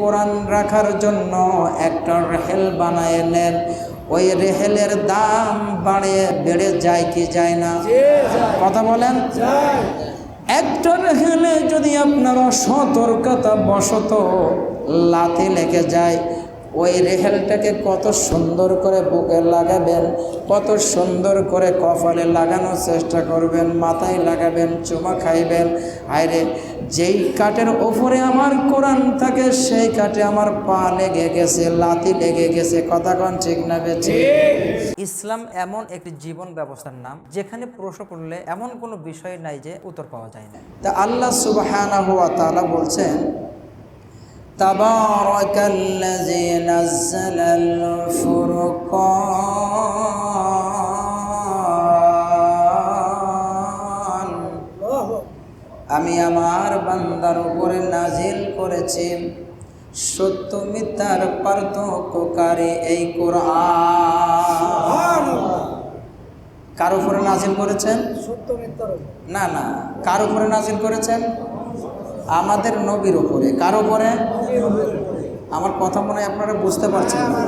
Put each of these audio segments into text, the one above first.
কোরআন রাখার জন্য একটা রেহেল বানায় নেন। ওই রেহেলের দাম বাড়ে বেড়ে যায় কি যায় না? কথা বলেন? একটা রেহেলে যদি আপনারা সতর্কতা বশত লাথি লেগে যায় ওই রেহেলটাকে কত সুন্দর করে বুকে লাগাবেন, কত সুন্দর করে কপালে লাগানোর চেষ্টা করবেন, মাথায় লাগাবেন, চুমা খাইবেন। আরে যেই কাঠের ওপরে আমার কোরআন থাকে, সেই কাঠে আমার পা লেগে গেছে, লাতি লেগে গেছে, কথা কন ঠিক না বেছে ইসলাম এমন একটি জীবন ব্যবস্থার নাম, যেখানে প্রশ্ন করলে এমন কোনো বিষয় নাই যে উত্তর পাওয়া যায় না। তা আল্লাহ তাআলা বলছেন تبارك الذي نزل الفرقان আমি আমার বান্দার উপরে নাজিল করেছি সত্য মিথ্যার পার্থক্যকারী এই কোরআন কার উপরে নাজিল করেছেন না না কার উপরে নাজিল করেছেন আমাদের নবীর উপরে কার উপরে আমার কথা মনে হয় আপনারা বুঝতে পারছেন না।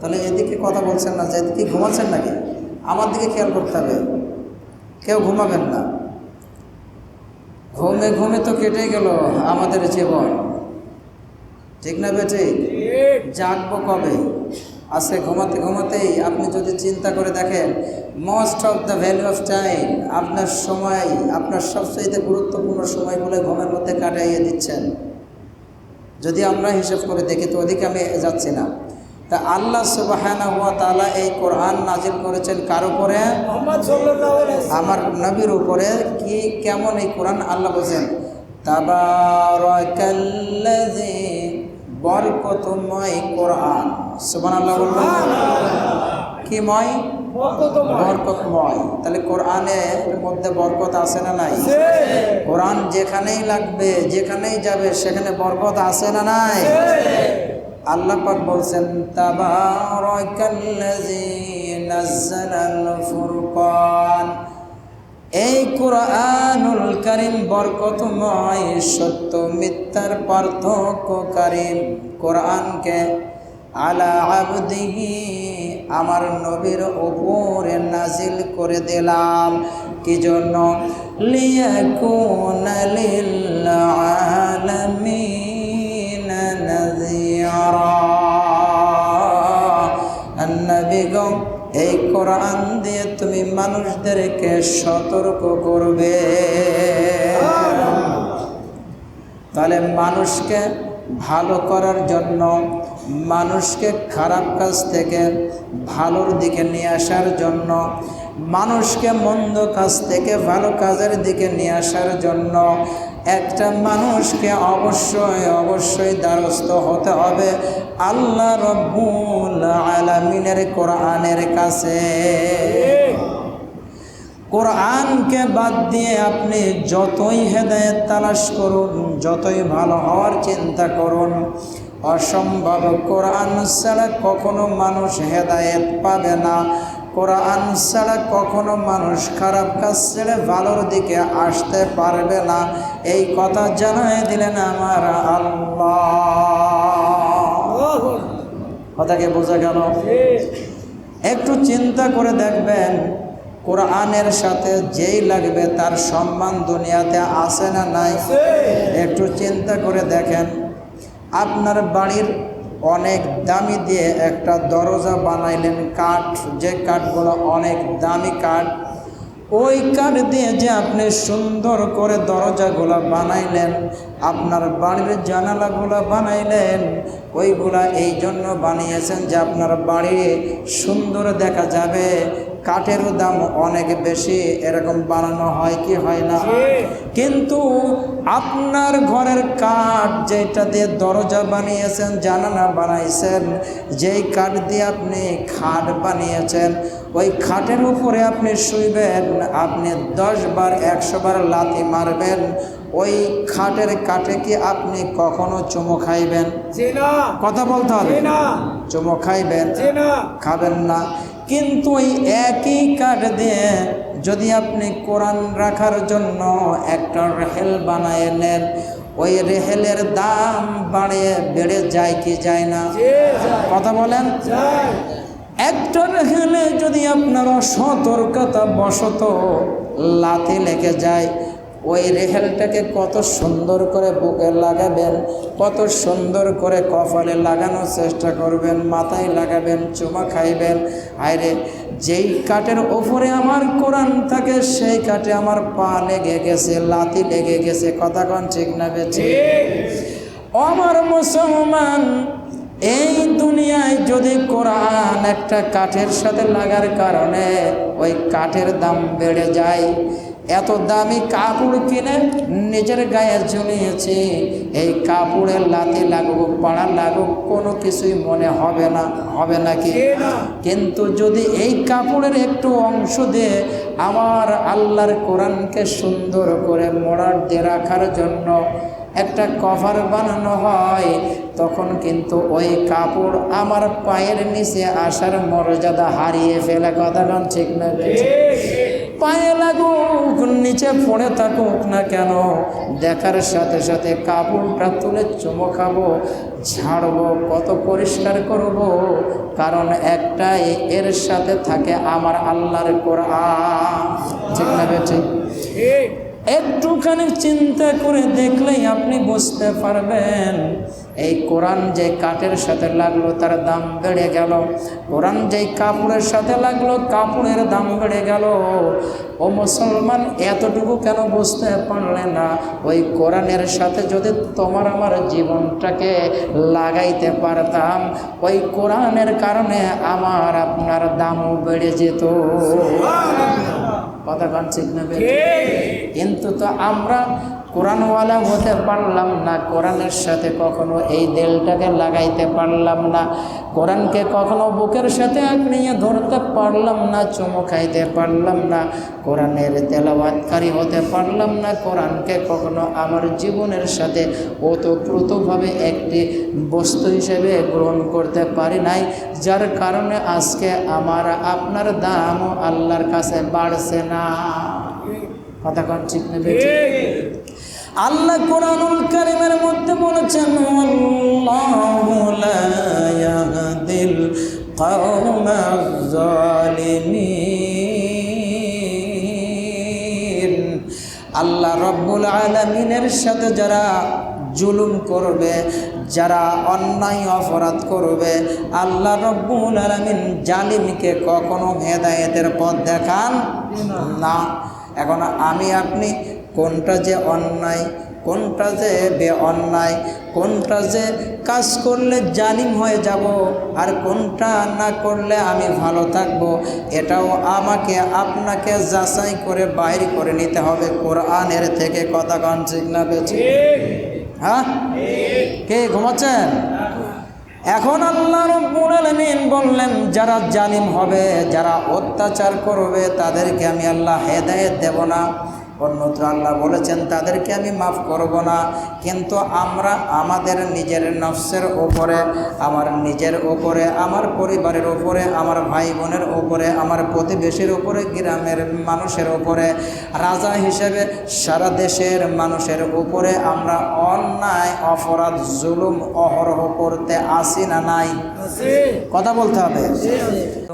তাহলে এদিকে কথা বলছেন না, যে এদিকে ঘুমাচ্ছেন নাকি? আমার দিকে খেয়াল করতে হবে। কেউ ঘুমাবেন না। ঘুমে ঘুমে তো কেটে গেল আমাদের জীবন। ঠিক না বেটে? জাগবো কবে? আজকে ঘুমাতে ঘুমাতেই আপনি যদি চিন্তা করে দেখেন most of the value of time আপনার সময়, আপনার সবচেয়ে গুরুত্বপূর্ণ সময়গুলো ঘুমের মধ্যে কাটাইয়ে দিচ্ছেন। যদি আমরা হিসেব করে দেখি তো ওদিকে আমি যাচ্ছি না। তা আল্লাহ সুবাহানা হুয়া তালা এই কোরআন নাজিল করেছেন কার উপরে? আমার নবীর উপরে। কি কেমন এই কোরআন আল্লাহ বলছেন? বরকতময় কোরআন। সুবহানাল্লাহ বলবেন কি ময়? বরকতময়। তাহলে কোরআনের মধ্যে বরকত আছে না নাই? কোরআন যেখানেই লাগবে যেখানেই যাবে সেখানে বরকত আছে না নাই? আল্লাহ পাক বলছেন তাবারাকাল্লাযী নাযালাল ফুরকান। এই কোরআনুল করিম বরকতময় সত্য মিথ্যার পার্থক্যকারী কোরআনকে আলা আবদিহি আমার নবীর ওপরে নাজিল করে দিলাম। কি জন্য? এই কোরআন দিয়ে তুমি মানুষদেরকে সতর্ক করবে। তাহলে মানুষকে ভালো করার জন্য মানুষকে খারাপ কাজ থেকে ভালোর দিকে নিয়ে আসার জন্য, মানুষকে মন্দ কাজ থেকে ভালো কাজের দিকে নিয়ে আসার জন্য একটা মানুষকে অবশ্যই অবশ্যই দ্বারস্থ হতে হবে আল্লাহ রব্বুল আলামিনের কোরআনের কাছে। কোরআনকে বাদ দিয়ে আপনি যতই হেদায়েত তালাশ করুন, যতই ভালো হওয়ার চিন্তা করুন অসম্ভব। কোরআন ছাড়া কখনো মানুষ হেদায়েত পাবে না। কোরআন ছাড়া কখনো মানুষ খারাপ কাজ ছেড়ে ভালোর দিকে আসতে পারবে না। এই কথা জানাই দিলেন আমার আল্লাহ। কথাকে বোঝা গেল। একটু চিন্তা করে দেখবেন, কোরআনের সাথে যেই লাগবে তার সম্মান দুনিয়াতে আছে না নাই? একটু চিন্তা করে দেখেন। আপনার বাড়ির অনেক দামি দিয়ে একটা দরজা বানাইলেন কাঠ। যে কাঠগুলো অনেক দামি কাঠ, ওই কাঠ দিয়ে যে আপনি সুন্দর করে দরজাগুলো বানাইলেন, আপনার বাড়ির জানালাগুলো বানাইলেন, ওইগুলা এই জন্য বানিয়েছেন যে আপনার বাড়ি সুন্দর দেখা যাবে। কাঠেরও দাম অনেক বেশি এরকম বানানো হয় কি হয় না? কিন্তু আপনার ঘরের কাঠ যেটা দিয়ে দরজা বানিয়েছেন জানালা বানাইছেন যেই কাঠ দিয়ে আপনি খাট বানিয়েছেন ওই খাটের উপরে আপনি শুইবেন আপনি দশ বার একশো বার লাথি মারবেন ওই খাটের কাঠে কি আপনি কখনো চুমো খাইবেন? কথা বলতে হবে। চুমো খাইবেন? খাবেন না। কিন্তু ওই একই কাঠ দিয়ে যদি আপনি কোরআন রাখার জন্য একটা রেহেল বানায় নেন ওই রেহেলের দাম বাড়ে বেড়ে যায় কি যায় না? কথা বলেন? একটা রেহেলে যদি আপনার অসতর্কতা বশত লাথি লেগে যায় ওই রেহেলটাকে কত সুন্দর করে বুকে লাগাবেন, কত সুন্দর করে কপালে লাগানোর চেষ্টা করবেন, মাথায় লাগাবেন, চুমা খাইবেন। আরে যেই কাঠের ওপরে আমার কোরআন থাকে, সেই কাঠে আমার পা লেগে গেছে, লাতি লেগে গেছে। কথা কন ঠিক না বেছে আমার মুসলমান, এই দুনিয়ায় যদি কোরআন একটা কাঠের সাথে লাগার কারণে ওই কাঠের দাম বেড়ে যায় এত দামি কাপড় কিনে নিজের গায়ে জমিয়েছি। এই কাপড়ের লাতে লাগুক পাড়া লাগুক কোনো কিছুই মনে হবে না হবে নাকি কিন্তু যদি এই কাপড়ের একটু অংশ দিয়ে আমার আল্লাহর কোরআনকে সুন্দর করে মোড়ার দিয়ে রাখার জন্য একটা কভার বানানো হয় তখন কিন্তু ওই কাপড় আমার পায়ের নিচে আসার মর্যাদা হারিয়ে ফেলে। কথা ঠিক না? পায়ে লাগুক নিচে পড়ে থাকুক না কেন? দেখার সাথে সাথে কাপড়টা তুলে চুমো খাব ঝাড়বো কত পরিষ্কার করব। কারণ একটাই এর সাথে থাকে আমার আল্লাহর কোরআন। ঠিক না একটুখানি চিন্তা করে দেখলেই আপনি বুঝতে পারবেন এই কোরআন যে কাঠের সাথে লাগল তার দাম বেড়ে গেল। কোরআন যেই কাপড়ের সাথে লাগল কাপড়ের দাম বেড়ে গেল। ও মুসলমান এতটুকু কেন বুঝতে পারলে না? ওই কোরআনের সাথে যদি তোমার আমার জীবনটাকে লাগাইতে পারতাম ওই কোরআনের কারণে আমার আপনার দামও বেড়ে যেত। কথা কান ঠিক না কিন্তু তো আমরা কোরআনওয়ালা হতে পারলাম না, কোরআনের সাথে কখনো এই দেলটাকে লাগাইতে পারলাম না, কোরআনকে কখনো বুকের সাথে আঁকড়িয়ে ধরতে পারলাম না, চুমু খাইতে পারলাম না, কোরআনের তেলাবাতকারী হতে পারলাম না, কোরআনকে কখনো আমার জীবনের সাথে ওতপ্রোতভাবে একটি বস্তু হিসেবে গ্রহণ করতে পারি নাই, যার কারণে আজকে আমার, আপনার দামও আল্লাহর কাছে বাড়ছে না। কথা ঠিক নেবে আল্লাহ কোরআনুল কারিমের মধ্যে বলেছেন, আল্লাহু রব্বুল আলামিনের সাথে যারা জুলুম করবে, যারা অন্যায় অপরাধ করবে, আল্লাহ রব্বুল আলামিন জালিমকে কখনো হেদায়েতের পথ দেখান না। এখন আমি আপনি কোনটা যে অন্যায়, কোনটা যে বে অন্যায় কোনটা যে কাজ করলে জালিম হয়ে যাব আর কোনটা না করলে আমি ভালো থাকব, এটাও আমাকে, আপনাকে যাচাই করে বাইর করে নিতে হবে কোরআনের থেকে কথা কন, ঠিক না হ্যাঁ? কে ঘুমাচ্ছেন? এখন আল্লাহ রব্বুল আলামিন বললেন, যারা জালিম হবে, যারা অত্যাচার করবে, তাদেরকে আমি আল্লাহ হেদায়েত দেব না। অন্যত্র আল্লাহ বলেছেন তাদেরকে আমি মাফ করব না কিন্তু আমরা আমাদের নিজের নফসের ওপরে আমার নিজের ওপরে আমার পরিবারের ওপরে আমার ভাই বোনের ওপরে আমার প্রতিবেশীর ওপরে গ্রামের মানুষের ওপরে রাজা হিসেবে সারা দেশের মানুষের উপরে আমরা অন্যায় অপরাধ জুলুম অহরহ করতে আসি না নাই? কথা বলতে হবে।